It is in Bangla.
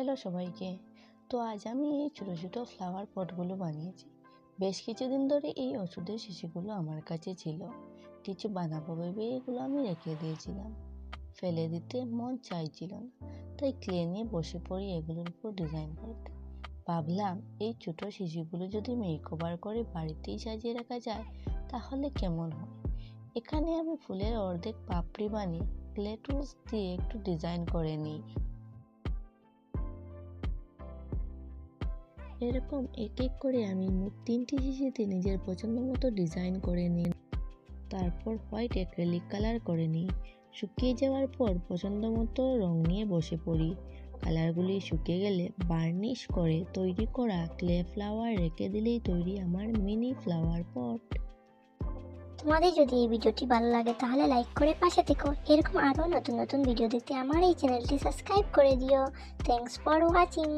হ্যালো সবাইকে তো আজ আমি এই ছোটো ছোটো ফ্লাওয়ার পটগুলো বানিয়েছি। বেশ কিছুদিন ধরে এই ওষুধের শিশিগুলো আমার কাছে ছিল। কিছু বানাবো ভেবে এগুলো আমি রেখে দিয়েছিলাম। ফেলে দিতে মন চাইছিল না। তাই ক্লে নিয়ে বসে পড়ি এগুলোর উপর ডিজাইন করতে। ভাবলাম এই ছোটো শিশুগুলো যদি মেক ওভার করে বাড়িতেই সাজিয়ে রাখা যায়, তাহলে কেমন হয়? এখানে আমি ফুলের অর্ধেক পাপড়ি বানিয়ে ক্লে টুলস দিয়ে একটু ডিজাইন করে নিই। এরকম এক এক করে আমি তিনটি শিশিতে নিজের পছন্দ মতো ডিজাইন করে নিই। তারপর হোয়াইট অ্যাক্রেলিক কালার করে নিই। শুকিয়ে যাওয়ার পর পছন্দ মতো রং নিয়ে বসে পড়ি। কালারগুলি শুকিয়ে গেলে বার্নিশ করে তৈরি করা ক্লে ফ্লাওয়ার রেখে দিলেই তৈরি আমার মিনি ফ্লাওয়ার পট তোমাদের যদি এই ভিডিওটি ভালো লাগে তাহলে লাইক করে পাশে থেকো। এরকম আরও নতুন নতুন ভিডিও দেখতে আমার এই চ্যানেলটি সাবস্ক্রাইব করে দিও। Thanks for watching